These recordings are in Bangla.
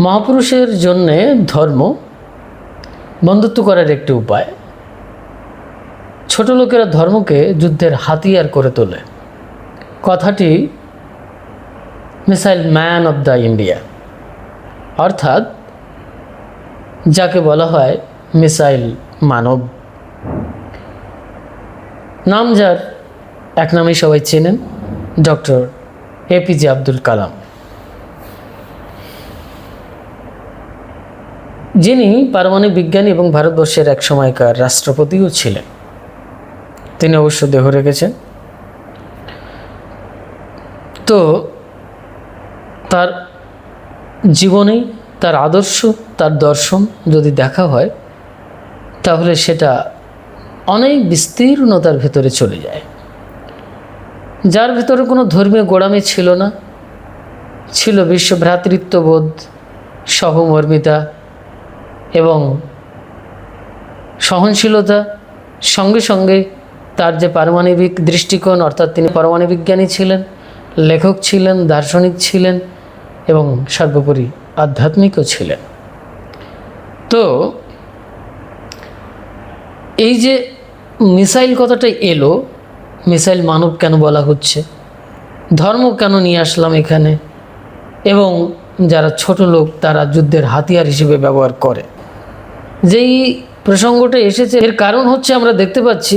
মহাপুরুষের জন্যে ধর্ম বন্ধুত্ব করার একটি উপায়। ছোট লোকেরা ধর্মকে যুদ্ধের হাতিয়ার করে তোলে। কথাটি missile man of the India. অর্থাৎ যাকে বলা হয় মিসাইল মানব। নাম যার, এক নামেই সবাই চেনেন, ডক্টর এপিজে আব্দুল কালাম। যিনি পারমাণবিক বিজ্ঞানী এবং ভারতবর্ষের এক সময়কার রাষ্ট্রপতিও ছিলেন। তিনি অবশ্য দেহ রেখেছেন। তো তার জীবনেই তার আদর্শ, তার দর্শন যদি দেখা হয়, তাহলে সেটা অনেক বিস্তীর্ণতার ভেতরে চলে যায়। যার ভেতরে কোনো ধর্মীয় গোড়ামি ছিল না। ছিল বিশ্ব ভ্রাতৃত্ববোধ সহমর্মিতা সহনশীলতা, সঙ্গে সঙ্গে তার যে পারমাণবিক দৃষ্টিকোণ, অর্থাৎ তিনি পরমাণু বিজ্ঞানী ছিলেন, লেখক ছিলেন, দার্শনিক ছিলেন এবং সর্বোপরি আধ্যাত্মিকও ছিলেন। তো এই যে মিসাইল কথাটা এলো, মিসাইল মানব কেন বলা হচ্ছে, ধর্ম কেন নিয়ে আসলাম এখানে, এবং যারা ছোট লোক তারা যুদ্ধের হাতিয়ার হিসেবে ব্যবহার করে। যেই প্রসঙ্গটা এসেছে, এর কারণ হচ্ছে আমরা দেখতে পাচ্ছি,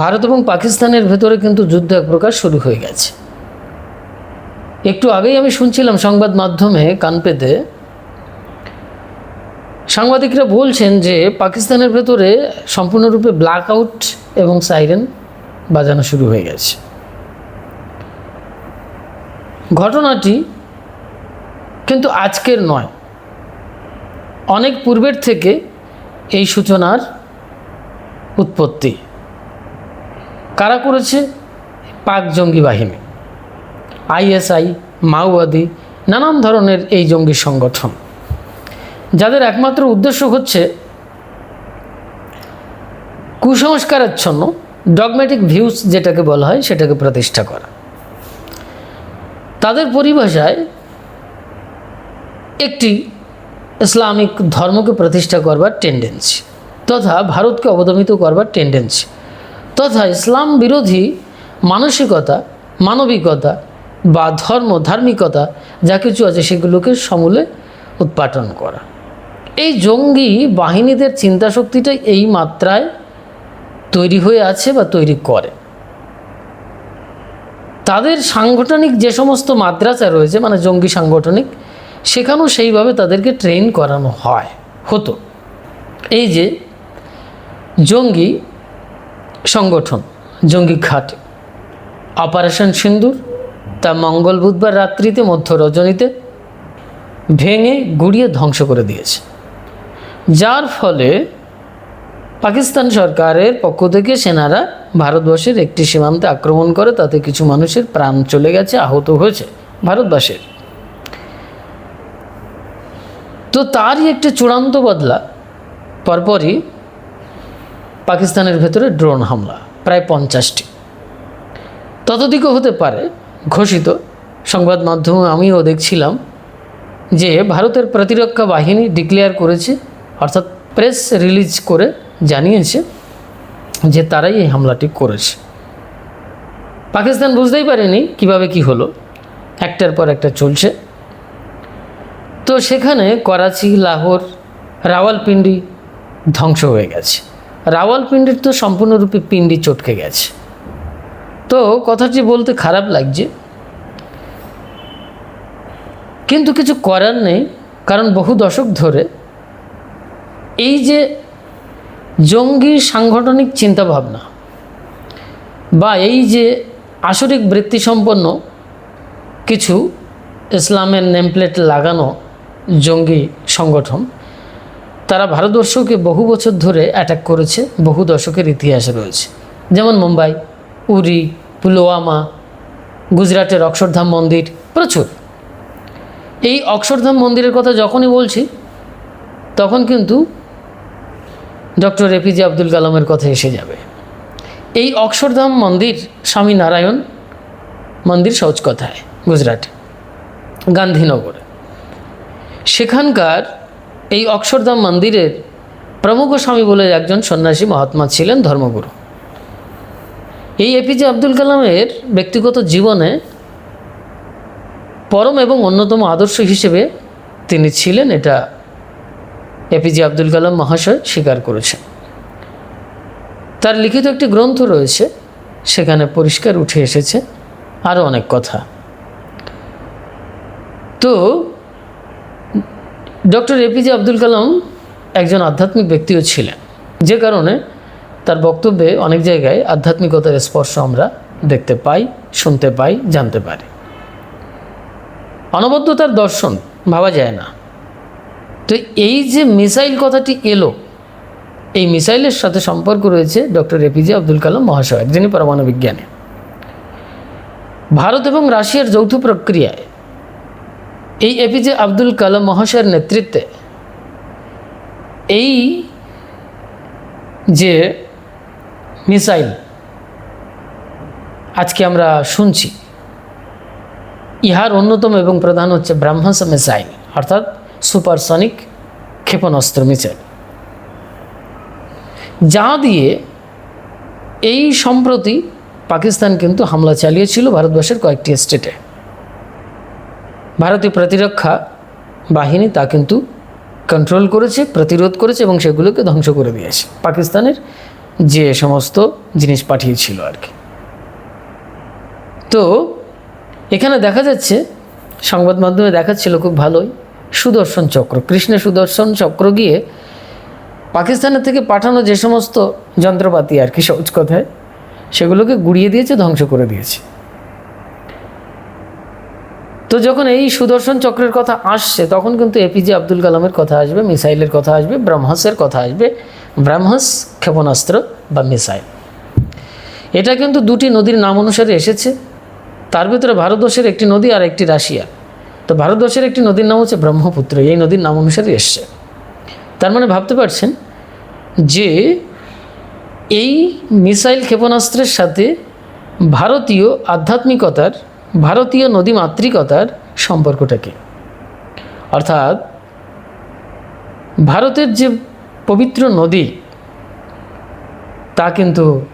ভারত এবং পাকিস্তানের ভেতরে কিন্তু যুদ্ধ এক প্রকার শুরু হয়ে গেছে। একটু আগেই আমি শুনছিলাম সংবাদ মাধ্যমে, কান পেতে, সাংবাদিকরা বলছেন যে পাকিস্তানের ভেতরে সম্পূর্ণরূপে ব্ল্যাক আউট এবং সাইরেন বাজানো শুরু হয়ে গেছে। ঘটনাটি কিন্তু আজকের নয়। অনেক পূর্বের থেকে এই সূচনার উৎপত্তি। কারা করেছে? পাক জঙ্গি বাহিনী, আইএসআই, মাওবাদী, নানান ধরনের এই জঙ্গি সংগঠন। যাদের একমাত্র উদ্দেশ্য হচ্ছে কুসংস্কারাচ্ছন্ন ডগমেটিক ভিউস যেটাকে বলা হয়, সেটাকে প্রতিষ্ঠা করা। তাদের পরিভাষায় একটি ইসলামিক ধর্মকে প্রতিষ্ঠা করবার টেন্ডেন্সি তথা ভারতকে অবদমিত করবার টেন্ডেন্সি তথা ইসলাম বিরোধী মানসিকতা, মানবিকতা বা ধর্ম ধার্মিকতা যা কিছু আছে সেগুলোকে সমূলে উৎপাটন করা। এই জঙ্গি বাহিনীদের চিন্তাশক্তিটা এই মাত্রায় তৈরি হয়ে আছে বা তৈরি করে। তাদের সাংগঠনিক যে সমস্ত মাদ্রাসা রয়েছে মানে জঙ্গি সাংগঠনিক সেখানেও সেইভাবে তাদেরকে ট্রেন করানো হয়। হতো। এই যে জঙ্গি সংগঠন, জঙ্গি ঘাট অপারেশন সিন্দুর, তা মঙ্গল বুধবার রাত্রিতে মধ্য রজনীতে ভেঙে গুড়িয়ে ধ্বংস করে দিয়েছে। যার ফলে পাকিস্তান সরকারের পক্ষ থেকে সেনারা ভারতবর্ষের একটি সীমান্তে আক্রমণ করে, তাতে কিছু মানুষের প্রাণ চলে গেছে, আহত হয়েছে ভারতবাসীর। তো তারই একটি চূড়ান্ত বদলা। পরপরই পাকিস্তানের ভেতরে ড্রোন হামলা, প্রায় পঞ্চাশটি। ততদিকও হতে পারে, ঘোষিত। সংবাদ মাধ্যমে আমিও দেখছিলাম যে ভারতের প্রতিরক্ষা বাহিনী ডিক্লেয়ার করেছে, অর্থাৎ প্রেস রিলিজ করে জানিয়েছে যে তারাই এই হামলাটি করেছে। পাকিস্তান বুঝতেই পারেনি কীভাবে কি হলো। একটার পর একটা চলছে। তো সেখানে করাচি, লাহোর, রাওয়ালপিন্ডি ধ্বংস হয়ে গেছে। রাওয়ালপিন্ডির তো সম্পূর্ণরূপে পিন্ডি চটকে গেছে। তো কথাটি বলতে খারাপ লাগছে। কিন্তু কিছু করার নেই, কারণ বহু দশক ধরে এই যে জঙ্গি সাংগঠনিক চিন্তাভাবনা বা এই যে আসরিক বৃত্তিসম্পন্ন কিছু ইসলামের নেমপ্লেট লাগানো জঙ্গি সংগঠন, তারা ভারতবর্ষকে বহু বছর ধরে অ্যাটাক করেছে, বহু দশকের ইতিহাসে রয়েছে। যেমন মুম্বাই, উরি, পুলওয়ামা, গুজরাটের অক্ষরধাম মন্দির, প্রচুর। এই অক্ষরধাম মন্দিরের কথা যখনই বলছি, তখন কিন্তু ডক্টর এপিজে আব্দুল কালামের কথা এসে যাবে। এই অক্ষরধাম মন্দির স্বামী নারায়ণ মন্দির সহজ কথায় গুজরাটে। গান্ধীনগরে। সেখানকার এই অক্ষরধাম মন্দিরের প্রমুখ স্বামী বলে একজন সন্ন্যাসী মহাত্মা ছিলেন ধর্মগুরু। এই এপিজে আব্দুল কালামের ব্যক্তিগত জীবনে পরম এবং অন্যতম আদর্শ হিসেবে তিনি ছিলেন, এটা এপিজে আব্দুল কালাম মহাশয় স্বীকার করেছেন। তার লিখিত একটি গ্রন্থ রয়েছে, সেখানে পরিষ্কার উঠে এসেছে আরও অনেক কথা। তো ডক্টর এপিজে আব্দুল কালাম একজন আধ্যাত্মিক ব্যক্তিও ছিলেন। যে কারণে তার বক্তব্যে অনেক জায়গায় আধ্যাত্মিকতার স্পর্শ আমরা দেখতে পাই, শুনতে পাই, জানতে পারি। অনবদ্যতার দর্শন ভাবা যায় না। তো এই যে মিসাইল কথাটি এলো, এই মিসাইলের সাথে সম্পর্ক রয়েছে ডক্টর এপিজে আব্দুল কালাম মহাশয়, যিনি পরমাণু বিজ্ঞানী। ভারত এবং রাশিয়ার যৌথ প্রক্রিয়ায় এই এপিজে আব্দুল কালাম মহাশয়ের নেতৃত্বে এই যে মিসাইল আজকে আমরা শুনছি, ইহার অন্যতম এবং প্রধান হচ্ছে ব্রাহ্মস মিসাইল, অর্থাৎ সুপারসনিক ক্ষেপণাস্ত্র মিসাইল। যা দিয়ে এই সম্প্রতি পাকিস্তান কিন্তু হামলা চালিয়েছিল ভারতবর্ষের কয়েকটি স্টেটে। ভারতীয় প্রতিরক্ষা বাহিনী তা কিন্তু কন্ট্রোল করেছে, প্রতিরোধ করেছে এবং সেগুলোকে ধ্বংস করে দিয়েছে। পাকিস্তানের যে সমস্ত জিনিস পাঠিয়েছিল আর কি। তো এখানে দেখা যাচ্ছে, সংবাদ মাধ্যমে দেখাচ্ছিল খুব ভালোই, সুদর্শন চক্র কৃষ্ণের সুদর্শন চক্র গিয়ে পাকিস্তানের থেকে পাঠানো যে সমস্ত যন্ত্রপাতি আর কি সহজ কথায়, সেগুলোকে গুড়িয়ে দিয়েছে, ধ্বংস করে দিয়েছে। তো যখন এই সুদর্শন চক্রের কথা আসছে, তখন কিন্তু এপিজে আব্দুল কালামের কথা আসবে, মিসাইলের কথা আসবে ব্রহ্মাসের কথা আসবে ব্রহ্মাস ক্ষেপণাস্ত্র বা মিসাইল। এটা কিন্তু দুটি নদীর নাম অনুসারে এসেছে। তার ভিতরে ভারতবর্ষের একটি নদী আর একটি রাশিয়া। তো ভারতবর্ষের একটি নদীর নাম হচ্ছে ব্রহ্মপুত্র, এই নদীর নাম অনুসারে এসছে। তার মানে ভাবতে পারছেন যে এই মিসাইল ক্ষেপণাস্ত্রের সাথে ভারতীয় আধ্যাত্মিকতার ভারতীয় নদী মাতৃকতার সম্পর্কটাকে। অর্থাৎ ভারতের যে পবিত্র নদী, তা কিন্তু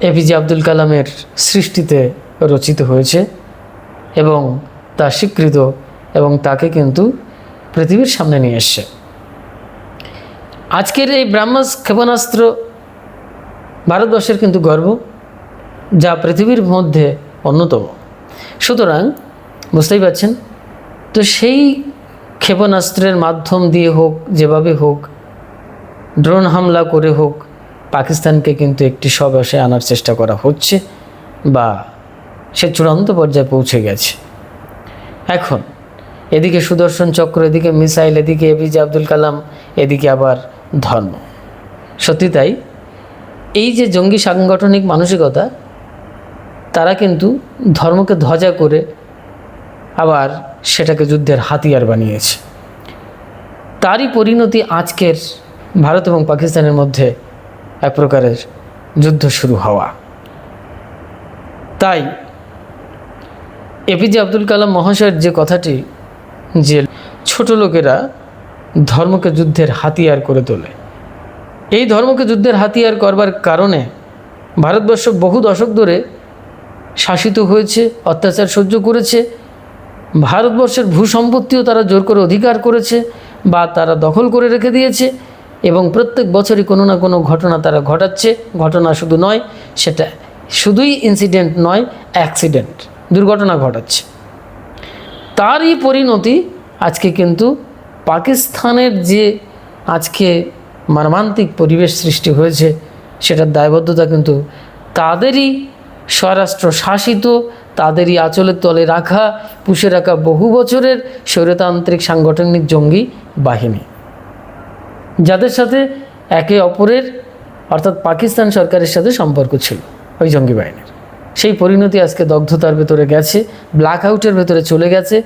এপিজে আব্দুল কালামের সৃষ্টিতে রচিত হয়েছে এবং তা স্বীকৃত এবং তাকে কিন্তু পৃথিবীর সামনে নিয়ে এসছে। আজকের এই ব্রাহ্মস ক্ষেপণাস্ত্র ভারতবর্ষের কিন্তু গর্ব, যা পৃথিবীর মধ্যে অন্যতম। সুতরাং বুঝতেই পারছেন? তো সেই ক্ষেপণাস্ত্রের মাধ্যম দিয়ে হোক, যেভাবে হোক, ড্রোন হামলা করে হোক, পাকিস্তানকে কিন্তু একটি সবাসে আনার চেষ্টা করা হচ্ছে বা সে চূড়ান্ত পর্যায়ে পৌঁছে গেছে। এখন এদিকে সুদর্শন চক্র, এদিকে মিসাইল, এদিকে এ এপিজে আব্দুল কালাম, এদিকে আবার ধর্ম। সত্যি তাই? এই যে জঙ্গি সাংগঠনিক মানসিকতা তারা কিন্তু ধর্মকে ধ্বজা করে আবার সেটাকে যুদ্ধের হাতিয়ার বানিয়েছে। তারই পরিণতি আজকের ভারত এবং পাকিস্তানের মধ্যে এক প্রকারের যুদ্ধ শুরু হওয়া। তাই এপিজে আব্দুল কালাম মহাশয়ের যে কথাটি, যে ছোট লোকেরা ধর্মকে যুদ্ধের হাতিয়ার করে তোলে। এই ধর্মকে যুদ্ধের হাতিয়ার করবার কারণে ভারতবর্ষ বহু দশক ধরে শাসিত হয়েছে, অত্যাচার সহ্য করেছে, ভারতবর্ষের ভূসম্পত্তিও তারা জোর করে অধিকার করেছে বা তারা দখল করে রেখে দিয়েছে এবং প্রত্যেক বছরই কোনো না কোনো ঘটনা তারা ঘটাচ্ছে। ঘটনা শুধু নয়, সেটা শুধুই ইনসিডেন্ট নয় অ্যাক্সিডেন্ট দুর্ঘটনা ঘটাচ্ছে। তারই পরিণতি আজকে কিন্তু পাকিস্তানের যে আজকে মর্মান্তিক পরিবেশ সৃষ্টি হয়েছে, সেটার দায়বদ্ধতা কিন্তু তাদেরই স্বরাষ্ট্র শাসিত, তাদেরই আঁচলের তলে রাখা, পুষে রাখা বহু বছরের স্বৈরতান্ত্রিক সাংগঠনিক জঙ্গি বাহিনী। যাদের সাথে একে অপরের, অর্থাৎ পাকিস্তান সরকারের সাথে সম্পর্ক ছিল ওই জঙ্গি বাহিনীর। সেই পরিণতি আজকে দগ্ধতার ভেতরে গেছে ব্ল্যাক আউটের ভেতরে চলে গেছে,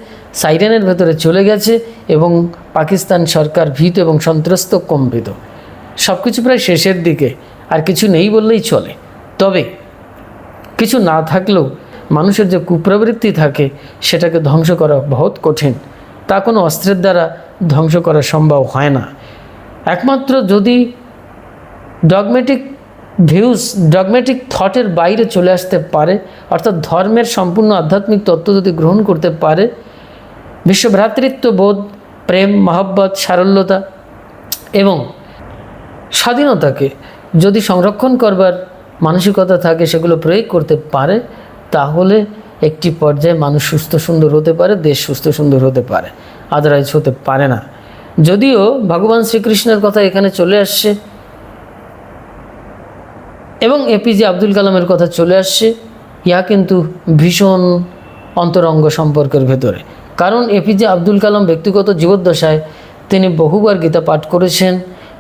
সাইরেনের ভেতরে চলে গেছে এবং পাকিস্তান সরকার ভীত এবং সন্ত্রস্ত কম্পিত। সব কিছু প্রায় শেষের দিকে, আর কিছু নেই বললেই চলে। তবে কিছু না থাকলেও মানুষের যে কুপ্রবৃত্তি থাকে, সেটাকে ধ্বংস করা বহুত কঠিন। তা কোনো অস্ত্রের দ্বারা ধ্বংস করা সম্ভব হয় না। একমাত্র যদি ডগমেটিক ভিউজ ডগমেটিক থটের বাইরে চলে আসতে পারে, অর্থাৎ ধর্মের সম্পূর্ণ আধ্যাত্মিক তত্ত্ব যদি গ্রহণ করতে পারে, বিশ্বভ্রাতৃত্ববোধ, প্রেম, মহব্বত, সারল্যতা এবং স্বাধীনতাকে যদি সংরক্ষণ করবার মানসিকতা থাকে, সেগুলো প্রয়োগ করতে পারে, তাহলে একটি পর্যায়ে মানুষ সুস্থ সুন্দর হতে পারে, দেশ সুস্থ সুন্দর হতে পারে আদারওয়াইজ হতে পারে না। যদিও ভগবান শ্রীকৃষ্ণের কথা এখানে চলে আসছে, এবং এপিজে আব্দুল কালামের কথা চলে আসছে, ইহা কিন্তু ভীষণ অন্তরঙ্গ সম্পর্কের ভেতরে। কারণ এপিজে আব্দুল কালাম ব্যক্তিগত জীবদ্দশায় তিনি বহুবার গীতা পাঠ করেছেন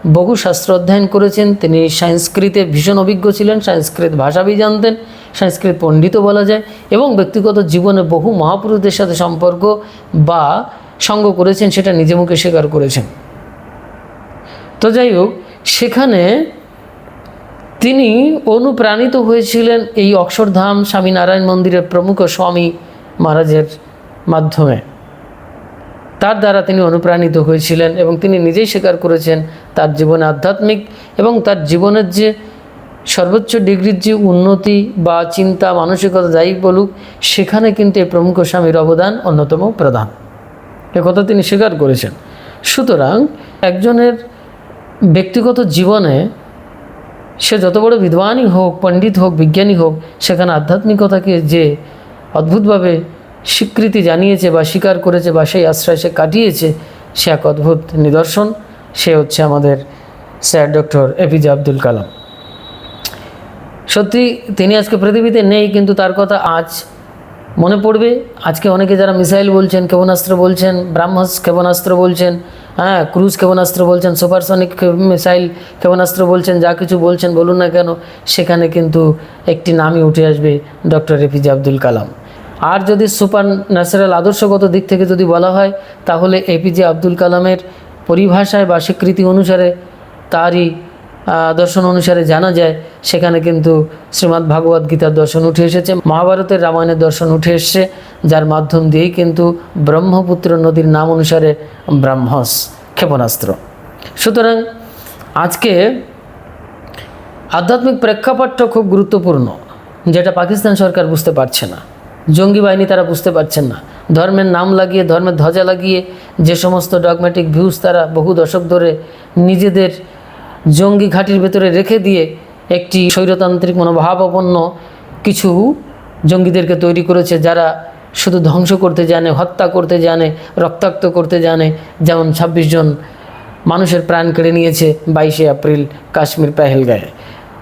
বহু শাস্ত্র অধ্যয়ন করেছেন। তিনি সংস্কৃতে ভীষণ অভিজ্ঞ ছিলেন, সংস্কৃত ভাষাবি জানতেন, সংস্কৃত পণ্ডিত বলা যায়, এবং ব্যক্তিগত জীবনে বহু মহাপুরুষদের সাথে সম্পর্ক বা সঙ্গ করেছেন, সেটা নিজে মুখে স্বীকার করেছেন। তো যাই হোক, সেখানে তিনি অনুপ্রাণিত হয়েছিলেন এই অক্ষরধাম স্বামীনারায়ণ মন্দিরের প্রমুখ স্বামী মহারাজের মাধ্যমে। তার দ্বারা তিনি অনুপ্রাণিত হয়েছিলেন এবং তিনি নিজেই স্বীকার করেছেন তার জীবনে আধ্যাত্মিক এবং তার জীবনের যে সর্বোচ্চ ডিগ্রির যে উন্নতি বা চিন্তা, মানসিকতা যাই বলুক, সেখানে কিন্তু এই প্রমুখ স্বামীর অবদান অন্যতম প্রধান। কথা তিনি স্বীকার করেছেন। সুতরাং একজনের ব্যক্তিগত জীবনে সে যত বড় বিদ্বানই হোক, পণ্ডিত হোক, বিজ্ঞানী হোক, সেখানে আধ্যাত্মিকতাকে যে অদ্ভুতভাবে স্বীকৃতি জানিয়েছে বা স্বীকার করেছে বা সেই আশ্রয় সে কাটিয়েছে, সে এক অদ্ভুত নিদর্শন। সে হচ্ছে আমাদের sir doctor A P J Abdul Kalam. সত্যি, তিনি আজকে পৃথিবীতে নেই, কিন্তু তার কথা আজ মনে পড়বে। আজকে অনেকে যারা মিসাইল বলছেন, ক্ষেপণাস্ত্র বলছেন, ব্রাহ্মস ক্ষেপণাস্ত্র বলছেন হ্যাঁ ক্রুজ ক্ষেপণাস্ত্র বলছেন, সুপারসনিক মিসাইল ক্ষেপণাস্ত্র বলছেন, যা কিছু বলছেন, বলুন না কেন, সেখানে কিন্তু একটি নামই উঠে আসবে doctor A P J Abdul Kalam. আর যদি সুপার ন্যাচারাল আদর্শগত দিক থেকে যদি বলা হয়, তাহলে এপিজে আব্দুল কালামের পরিভাষায় বা স্বীকৃতি অনুসারে, তারই দর্শন অনুসারে জানা যায়, সেখানে কিন্তু শ্রীমদ্ ভাগবত গীতার দর্শন উঠে এসেছে। মহাভারতের রামায়ণের দর্শন উঠে এসছে, যার মাধ্যম দিয়েই কিন্তু ব্রহ্মপুত্র নদীর নাম অনুসারে ব্রাহ্মস ক্ষেপণাস্ত্র। সুতরাং আজকে আধ্যাত্মিক প্রেক্ষাপটটা খুব গুরুত্বপূর্ণ, যেটা পাকিস্তান সরকার বুঝতে পারছে না। জঙ্গি বাহিনী তারা বুঝতে পারছেন না। ধর্মের নাম লাগিয়ে, ধর্মের ধ্বজা লাগিয়ে যে সমস্ত ডগম্যাটিক ভিউজ তারা বহু দশক ধরে নিজেদের জঙ্গি ঘাঁটির ভেতরে রেখে দিয়ে একটি স্বৈরতান্ত্রিক মনোভাবাপন্ন কিছু জঙ্গিদেরকে তৈরি করেছে যারা শুধু ধ্বংস করতে জানে, হত্যা করতে জানে, রক্তাক্ত করতে জানে। যেমন ছাব্বিশ জন মানুষের প্রাণ কেড়ে নিয়েছে বাইশে এপ্রিল কাশ্মীর পেহেলগাঁয়ে।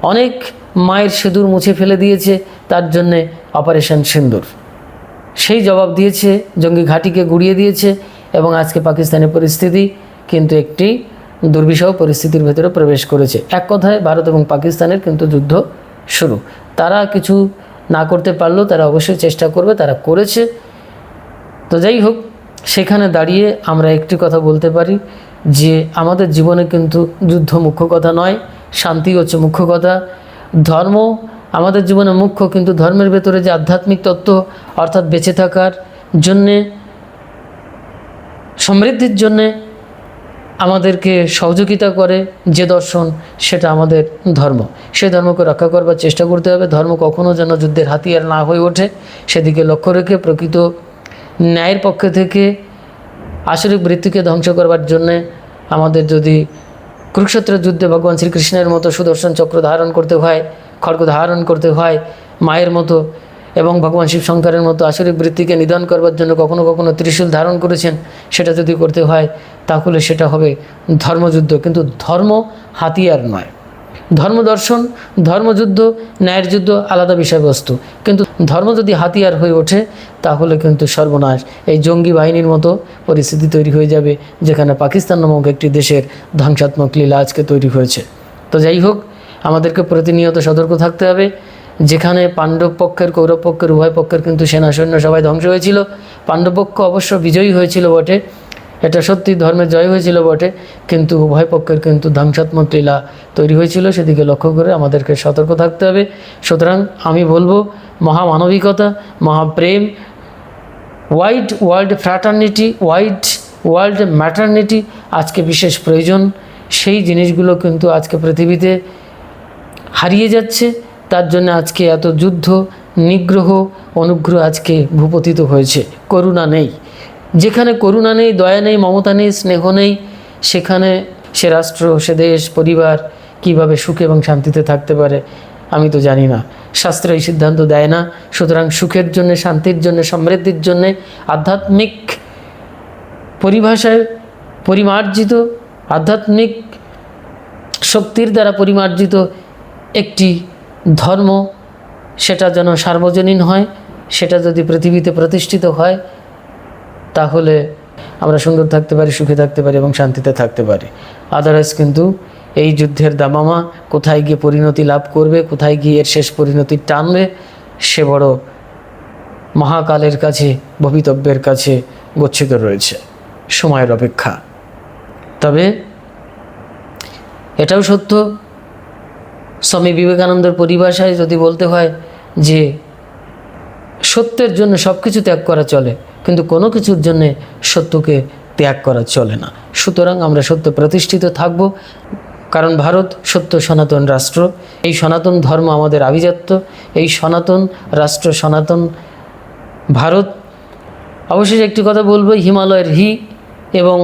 অনেক মায়ের সিঁদুর মুছে ফেলে দিয়েছে, তার জন্যে অপারেশন সিন্দুর। সেই জবাব দিয়েছে, জঙ্গি ঘাঁটিকে গুড়িয়ে দিয়েছে এবং আজকে পাকিস্তানের পরিস্থিতি কিন্তু একটি দুর্বিষহ পরিস্থিতির ভেতরে প্রবেশ করেছে। এক কথায় ভারত এবং পাকিস্তানের কিন্তু যুদ্ধ শুরু। তারা কিছু না করতে পারলেও তারা অবশ্যই চেষ্টা করবে, তারা করেছে। তো যাই হোক, সেখানে দাঁড়িয়ে আমরা একটি কথা বলতে পারি যে আমাদের জীবনে কিন্তু যুদ্ধ মুখ্য কথা নয়, শান্তি হচ্ছে মুখ্য কথা। ধর্ম আমাদের জীবনে মুখ্য কিন্তু ধর্মের ভেতরে যে আধ্যাত্মিক তত্ত্ব অর্থাৎ বেঁচে থাকার জন্যে, সমৃদ্ধির জন্যে আমাদেরকে সহযোগিতা করে যে দর্শন, সেটা আমাদের ধর্ম। সেই ধর্মকে রক্ষা করবার চেষ্টা করতে হবে। ধর্ম কখনো যেন যুদ্ধের হাতিয়ার না হয়ে ওঠে। সেদিকে লক্ষ্য রেখে প্রকৃত ন্যায়ের পক্ষ থেকে আসরিক বৃত্তিকে ধ্বংস করবার জন্যে আমাদের যদি কুরুক্ষেত্রের যুদ্ধে ভগবান শ্রীকৃষ্ণের মতো সুদর্শন চক্র ধারণ করতে হয় খড়গ ধারণ করতে হয় মায়ের মতো এবং ভগবান শিব শঙ্করের মতো আসরিক বৃত্তিকে নিধন করবার জন্য কখনো কখনো ত্রিশূল ধারণ করেছেন, সেটা যদি করতে হয়, তাহলে সেটা হবে ধর্মযুদ্ধ। কিন্তু ধর্ম হাতিয়ার নয়। ধর্ম দর্শন, ধর্মযুদ্ধ, ন্যায়ের যুদ্ধ আলাদা বিষয়বস্তু। কিন্তু ধর্ম যদি হাতিয়ার হয়ে ওঠে, তাহলে কিন্তু সর্বনাশ। এই জঙ্গি বাহিনীর মতো পরিস্থিতি তৈরি হয়ে যাবে, যেখানে পাকিস্তান নামক একটি দেশের ধ্বংসাত্মক লীলা আজকে তৈরি হয়েছে। তো যাই হোক আমাদেরকে প্রতিনিয়ত সতর্ক থাকতে হবে। যেখানে পাণ্ডব পক্ষের, কৌরব পক্ষের, উভয় পক্ষের কিন্তু সেনা, সৈন্য সবাই ধ্বংস হয়েছিল। পাণ্ডব পক্ষ অবশ্য বিজয়ী হয়েছিল বটে। এটা সত্যি, ধর্মের জয় হয়েছিল বটে। কিন্তু উভয় পক্ষের কিন্তু ধ্বংসাত্মক লীলা তৈরি হয়েছিল। সেদিকে লক্ষ্য করে আমাদেরকে সতর্ক থাকতে হবে। সুতরাং আমি বলব, মহামানবিকতা, মহাপ্রেম, wide world fraternity wide world maternity আজকে বিশেষ প্রয়োজন। সেই জিনিসগুলো কিন্তু আজকে পৃথিবীতে হারিয়ে যাচ্ছে। তার জন্য আজকে এত যুদ্ধ, নিগ্রহ, অনুগ্রহ আজকে ভূপতিত হয়েছে। করুণা নেই। যেখানে করুণা নেই, দয়া নেই, মমতা নেই, স্নেহ নেই, সেখানে সে রাষ্ট্র, সে দেশ, পরিবার কীভাবে সুখে এবং শান্তিতে থাকতে পারে, আমি তো জানি না। শাস্ত্র এই সিদ্ধান্ত দেয় না। সুতরাং সুখের জন্য, শান্তির জন্য, সমৃদ্ধির জন্যে আধ্যাত্মিক পরিভাষায় পরিমার্জিত, আধ্যাত্মিক শক্তির দ্বারা পরিমার্জিত একটি ধর্ম, সেটা যেন সার্বজনীন হয়, সেটা যদি পৃথিবীতে প্রতিষ্ঠিত হয়, তাহলে আমরা সুন্দর থাকতে পারি, সুখে থাকতে পারি এবং শান্তিতে থাকতে পারি। আদারওয়াইজ কিন্তু এই যুদ্ধের দামামা কোথায় গিয়ে পরিণতি লাভ করবে, কোথায় গিয়ে এর শেষ পরিণতি টানবে, সে বড় মহাকালের কাছে, ভবিতব্যের কাছে গচ্ছিত রয়েছে। সময়ের অপেক্ষা। তবে এটাও সত্য স্বামী বিবেকানন্দের পরিভাষায় যদি বলতে হয় যে সত্যের জন্য সব কিছু ত্যাগ করা চলে, কিন্তু কোনো কিছুর জন্যে সত্যকে ত্যাগ করা চলে না। সুতরাং আমরা সত্য প্রতিষ্ঠিত থাকব, কারণ ভারত সত্য সনাতন রাষ্ট্র। এই সনাতন ধর্ম আমাদের আভিজাত্য। এই সনাতন রাষ্ট্র, সনাতন ভারত। অবশেষে একটি কথা বলব, হিমালয়ের হি এবং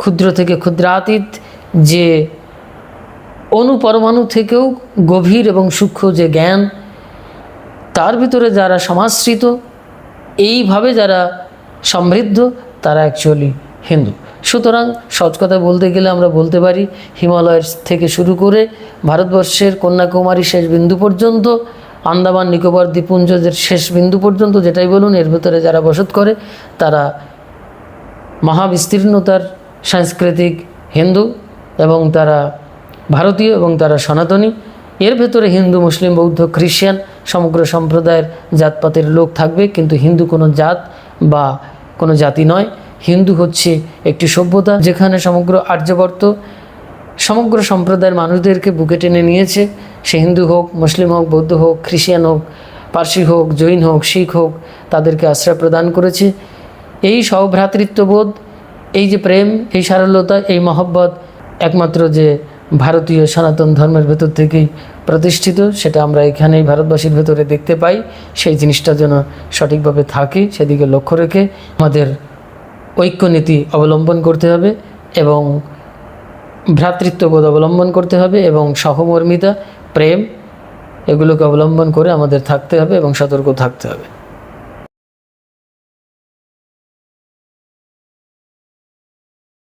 ক্ষুদ্র থেকে ক্ষুদ্রাতীত যে অনুপরমাণু থেকেও গভীর এবং সূক্ষ্ম যে জ্ঞান, তার ভিতরে যারা সমাশ্রিত, এইভাবে যারা সমৃদ্ধ, তারা অ্যাকচুয়ালি হিন্দু। সুতরাং সৎ কথা বলতে গেলে আমরা বলতে পারি, হিমালয়ের থেকে শুরু করে ভারতবর্ষের কন্যাকুমারী শেষ বিন্দু পর্যন্ত, আন্দামান, নিকোবর, দ্বীপপুঞ্জের শেষ বিন্দু পর্যন্ত যেটাই বলুন, এর ভেতরে যারা বসত করে, তারা মহাবিস্তীর্ণতার সাংস্কৃতিক হিন্দু এবং তারা ভারতীয় এবং তারা সনাতনী। এর ভেতরে হিন্দু, মুসলিম, বৌদ্ধ, খ্রিস্টান সমগ্র সম্প্রদায়ের জাতপাতের লোক থাকবে। কিন্তু হিন্দু কোনো জাত বা কোনো জাতি নয়। হিন্দু হচ্ছে একটি সভ্যতা যেখানে সমগ্র আর্যবর্ত, সমগ্র সম্প্রদায়ের মানুষদেরকে বুকে টেনে নিয়েছে। সে হিন্দু হোক, মুসলিম হোক, বৌদ্ধ হোক, খ্রিস্টান হোক, পার্সি হোক, জৈন হোক, শিখ হোক, তাদেরকে আশ্রয় প্রদান করেছে। এই সহভ্রাতৃত্ববোধ এই যে প্রেম, এই সারল্যতা, এই মহব্বত, একমাত্র যে ভারতীয় সনাতন ধর্মের ভেতর থেকেই প্রতিষ্ঠিত, সেটা আমরা এখানেই ভারতবাসীর ভেতরে দেখতে পাই। সেই জিনিসটা যেন সঠিকভাবে থাকে, সেদিকে লক্ষ্য রেখে আমাদের ঐক্যনীতি অবলম্বন করতে হবে এবং ভ্রাতৃত্ববোধ অবলম্বন করতে হবে এবং সহমর্মিতা, প্রেম, এগুলোকে অবলম্বন করে আমাদের থাকতে হবে এবং সতর্ক থাকতে হবে।